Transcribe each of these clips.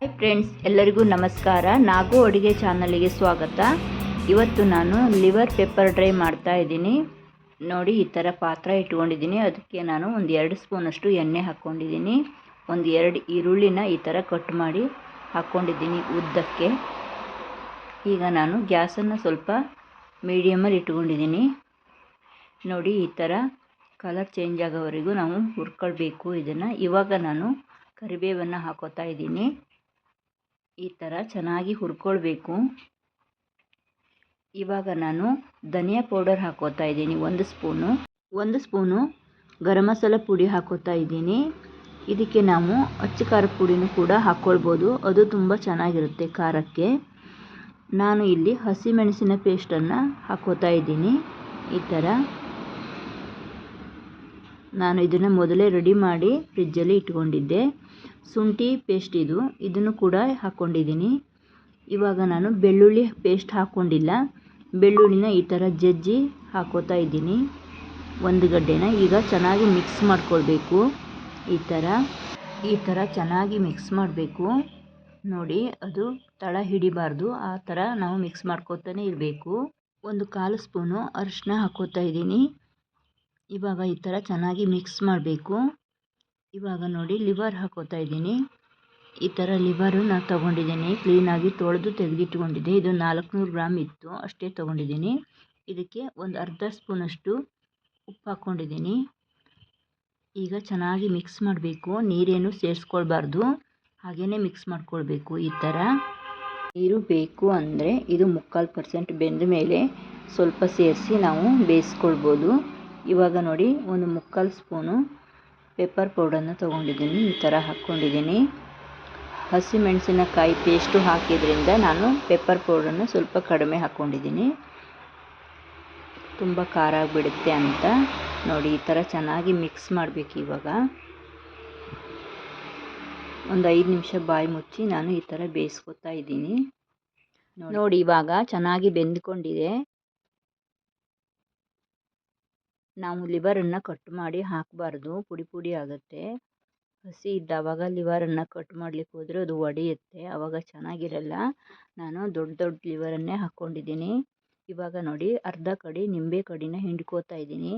Hi friends ಎಲ್ಲರಿಗೂ ನಮಸ್ಕಾರ. ನಾಗು ಅಡುಗೆ ಚಾನಲಿಗೆ ಸ್ವಾಗತ. ಇವತ್ತು ನಾನು ಲಿವರ್ ಪೆಪ್ಪರ್ ಡ್ರೈ ಮಾಡ್ತಾ ಇದ್ದೀನಿ. ನೋಡಿ, ಈ ಥರ ಪಾತ್ರ ಇಟ್ಕೊಂಡಿದ್ದೀನಿ. ಅದಕ್ಕೆ ನಾನು ಒಂದು ಎರಡು ಸ್ಪೂನಷ್ಟು ಎಣ್ಣೆ ಹಾಕ್ಕೊಂಡಿದ್ದೀನಿ ಒಂದು ಎರಡು ಈರುಳ್ಳಿನ ಈ ಥರ ಕಟ್ ಮಾಡಿ ಹಾಕ್ಕೊಂಡಿದ್ದೀನಿ ಉದ್ದಕ್ಕೆ. ಈಗ ನಾನು ಗ್ಯಾಸನ್ನು ಸ್ವಲ್ಪ ಮೀಡಿಯಮಲ್ಲಿ ಇಟ್ಕೊಂಡಿದ್ದೀನಿ. ನೋಡಿ, ಈ ಥರ ಕಲರ್ ಚೇಂಜ್ ಆಗೋವರೆಗೂ ನಾವು ಹುರ್ಕೊಳ್ಬೇಕು ಇದನ್ನು. ಇವಾಗ ನಾನು ಕರಿಬೇವನ್ನು ಹಾಕೋತಾ ಇದ್ದೀನಿ. ಈ ಥರ ಚೆನ್ನಾಗಿ ಹುರ್ಕೊಳ್ಬೇಕು. ಇವಾಗ ನಾನು ಧನಿಯಾ ಪೌಡರ್ ಹಾಕೋತಾ ಇದ್ದೀನಿ, ಒಂದು ಸ್ಪೂನು. ಒಂದು ಸ್ಪೂನು ಗರಂ ಮಸಾಲ ಪುಡಿ ಹಾಕೋತಾ ಇದ್ದೀನಿ. ಇದಕ್ಕೆ ನಾವು ಅಚ್ಚು ಖಾರದ ಪುಡಿನೂ ಕೂಡ ಹಾಕ್ಕೊಳ್ಬೋದು ಅದು ತುಂಬ ಚೆನ್ನಾಗಿರುತ್ತೆ ಖಾರಕ್ಕೆ. ನಾನು ಇಲ್ಲಿ ಹಸಿಮೆಣಸಿನ ಪೇಸ್ಟನ್ನು ಹಾಕೋತಾ ಇದ್ದೀನಿ. ಈ ಥರ ನಾನು ಇದನ್ನು ಮೊದಲೇ ರೆಡಿ ಮಾಡಿ ಫ್ರಿಜ್ಜಲ್ಲಿ ಇಟ್ಕೊಂಡಿದ್ದೆ. ಶುಂಠಿ ಪೇಸ್ಟ್ ಇದು. ಇದನ್ನು ಕೂಡ ಹಾಕ್ಕೊಂಡಿದ್ದೀನಿ ಇವಾಗ ನಾನು ಬೆಳ್ಳುಳ್ಳಿ ಪೇಸ್ಟ್ ಹಾಕ್ಕೊಂಡಿಲ್ಲ ಬೆಳ್ಳುಳ್ಳಿನ ಈ ಥರ ಜಜ್ಜಿ ಹಾಕೋತಾ ಇದ್ದೀನಿ. ಒಂದು ಗಡ್ಡೆನ ಈಗ ಚೆನ್ನಾಗಿ ಮಿಕ್ಸ್ ಮಾಡ್ಕೊಳ್ಬೇಕು. ಈ ಥರ ಈ ಥರ ಚೆನ್ನಾಗಿ ಮಿಕ್ಸ್ ಮಾಡಬೇಕು. ನೋಡಿ, ಅದು ತಳ ಹಿಡಿಬಾರ್ದು. ಆ ಥರ ನಾವು ಮಿಕ್ಸ್ ಮಾಡ್ಕೋತಾನೆ ಇರಬೇಕು. ಒಂದು ಕಾಲು ಸ್ಪೂನು ಅರಿಶಿನ ಹಾಕೋತಾ ಇದ್ದೀನಿ. ಇವಾಗ ಈ ಥರ ಚೆನ್ನಾಗಿ ಮಿಕ್ಸ್ ಮಾಡಬೇಕು. ಇವಾಗ ನೋಡಿ ಲಿವರ್ ಹಾಕೋತಾ ಇದ್ದೀನಿ. ಈ ಥರ ಲಿವರು ನಾನು ತೊಗೊಂಡಿದ್ದೀನಿ. ಕ್ಲೀನಾಗಿ ತೊಳೆದು ತೆಗೆದಿಟ್ಕೊಂಡಿದ್ದೆ. ಇದು ನಾಲ್ಕುನೂರು ಗ್ರಾಮ್ ಇತ್ತು. ಅಷ್ಟೇ ತೊಗೊಂಡಿದ್ದೀನಿ. ಇದಕ್ಕೆ ಒಂದು ಅರ್ಧ ಸ್ಪೂನಷ್ಟು ಉಪ್ಪು ಹಾಕ್ಕೊಂಡಿದ್ದೀನಿ ಈಗ ಚೆನ್ನಾಗಿ ಮಿಕ್ಸ್ ಮಾಡಬೇಕು. ನೀರೇನು ಸೇರಿಸ್ಕೊಳ್ಬಾರ್ದು. ಹಾಗೆಯೇ ಮಿಕ್ಸ್ ಮಾಡ್ಕೊಳ್ಬೇಕು ಈ ಥರ ನೀರು ಬೇಕು ಅಂದರೆ ಇದು ಮುಕ್ಕಾಲು ಪರ್ಸೆಂಟ್ ಬೆಂದ ಮೇಲೆ ಸ್ವಲ್ಪ ಸೇರಿಸಿ ನಾವು ಬೇಯಿಸ್ಕೊಳ್ಬೋದು. ಇವಾಗ ನೋಡಿ ಒಂದು ಮುಕ್ಕಾಲು ಸ್ಪೂನು ಪೆಪ್ಪರ್ ಪೌಡರನ್ನ ತೊಗೊಂಡಿದ್ದೀನಿ, ಈ ಥರ ಹಾಕ್ಕೊಂಡಿದ್ದೀನಿ. ಹಸಿಮೆಣಸಿನಕಾಯಿ ಪೇಸ್ಟು ಹಾಕಿದ್ರಿಂದ ನಾನು ಪೆಪ್ಪರ್ ಪೌಡ್ರನ್ನ ಸ್ವಲ್ಪ ಕಡಿಮೆ ಹಾಕ್ಕೊಂಡಿದ್ದೀನಿ. ತುಂಬ ಖಾರ ಆಗಿಬಿಡುತ್ತೆ ಅಂತ. ನೋಡಿ, ಈ ಥರ ಚೆನ್ನಾಗಿ ಮಿಕ್ಸ್ ಮಾಡಬೇಕು ಇವಾಗ. ಒಂದು ಐದು ನಿಮಿಷ ಬಾಯಿ ಮುಚ್ಚಿ ನಾನು ಈ ಥರ ಬೇಯಿಸ್ಕೊತಾ ಇದ್ದೀನಿ. ನೋಡಿ, ಇವಾಗ ಚೆನ್ನಾಗಿ ಬೆಂದ್ಕೊಂಡಿದೆ. ನಾವು ಲಿವರನ್ನು ಕಟ್ ಮಾಡಿ ಹಾಕಬಾರ್ದು, ಪುಡಿ ಪುಡಿ ಆಗುತ್ತೆ. ಹಸಿ ಇದ್ದಾವಾಗ ಲಿವರನ್ನು ಕಟ್ ಮಾಡ್ಲಿಕ್ಕೆ ಹೋದರೆ ಅದು ಒಡೆಯುತ್ತೆ ಆವಾಗ ಚೆನ್ನಾಗಿರಲ್ಲ. ನಾನು ದೊಡ್ಡ ದೊಡ್ಡ ಲಿವರನ್ನೇ ಹಾಕ್ಕೊಂಡಿದ್ದೀನಿ ಇವಾಗ ನೋಡಿ, ಅರ್ಧ ಕಡಿ ನಿಂಬೆ ಕಡಿನ ಹಿಂಡ್ಕೋತಾ ಇದ್ದೀನಿ.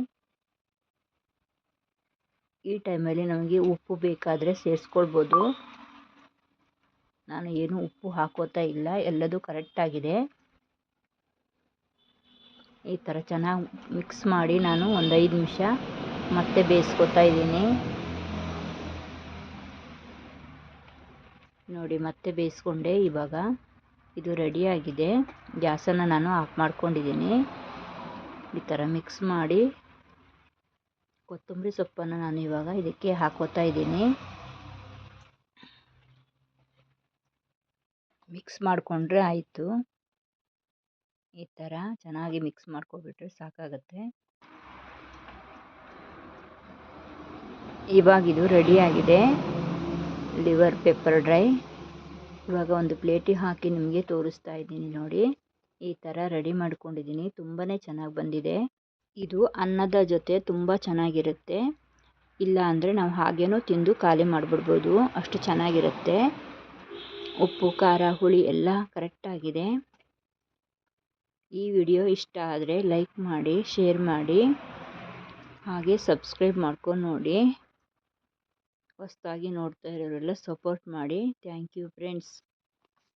ಈ ಟೈಮಲ್ಲಿ ನಮಗೆ ಉಪ್ಪು ಬೇಕಾದರೆ ಸೇರಿಸ್ಕೊಳ್ಬೋದು. ನಾನು ಏನು ಉಪ್ಪು ಹಾಕೋತಾ ಇಲ್ಲ, ಎಲ್ಲದೂ ಕರೆಕ್ಟಾಗಿದೆ ಈ ಥರ ಚೆನ್ನಾಗಿ ಮಿಕ್ಸ್ ಮಾಡಿ ನಾನು ಒಂದು ಐದು ನಿಮಿಷ ಮತ್ತೆ ಬೇಯಿಸ್ಕೊತಾ ಇದ್ದೀನಿ. ನೋಡಿ, ಮತ್ತೆ ಬೇಯಿಸ್ಕೊಂಡೆ. ಇವಾಗ ಇದು ರೆಡಿಯಾಗಿದೆ ಗ್ಯಾಸನ್ನು ನಾನು ಆಫ್ ಮಾಡ್ಕೊಂಡಿದ್ದೀನಿ. ಈ ಥರ ಮಿಕ್ಸ್ ಮಾಡಿ ಕೊತ್ತಂಬರಿ ಸೊಪ್ಪನ್ನು ನಾನು ಇವಾಗ ಇದಕ್ಕೆ ಹಾಕೋತಾ ಇದ್ದೀನಿ. ಮಿಕ್ಸ್ ಮಾಡಿಕೊಂಡ್ರೆ ಆಯಿತು. ಈ ಥರ ಚೆನ್ನಾಗಿ ಮಿಕ್ಸ್ ಮಾಡ್ಕೊಬಿಟ್ರೆ ಸಾಕಾಗುತ್ತೆ. ಇವಾಗ ಇದು ರೆಡಿಯಾಗಿದೆ ಲಿವರ್ ಪೆಪ್ಪರ್ ಡ್ರೈ. ಇವಾಗ ಒಂದು ಪ್ಲೇಟಿಗೆ ಹಾಕಿ ನಿಮಗೆ ತೋರಿಸ್ತಾ ಇದ್ದೀನಿ ನೋಡಿ. ಈ ಥರ ರೆಡಿ ಮಾಡ್ಕೊಂಡಿದ್ದೀನಿ. ತುಂಬಾ ಚೆನ್ನಾಗಿ ಬಂದಿದೆ. ಇದು ಅನ್ನದ ಜೊತೆ ತುಂಬ ಚೆನ್ನಾಗಿರುತ್ತೆ. ಇಲ್ಲ ಅಂದರೆ ನಾವು ಹಾಗೇನೂ ತಿಂದು ಖಾಲಿ ಮಾಡಿಬಿಡ್ಬೋದು. ಅಷ್ಟು ಚೆನ್ನಾಗಿರುತ್ತೆ. ಉಪ್ಪು, ಖಾರ, ಹುಳಿ ಎಲ್ಲ ಕರೆಕ್ಟಾಗಿದೆ ಈ ವಿಡಿಯೋ ಇಷ್ಟ ಆದರೆ ಲೈಕ್ ಮಾಡಿ, ಶೇರ್ ಮಾಡಿ, ಹಾಗೆ ಸಬ್ಸ್ಕ್ರೈಬ್ ಮಾಡ್ಕೊಂಡು ನೋಡಿ. ಹೊಸ್ದಾಗಿ ನೋಡ್ತಾ ಇರೋರೆಲ್ಲ ಸಪೋರ್ಟ್ ಮಾಡಿ. Thank you friends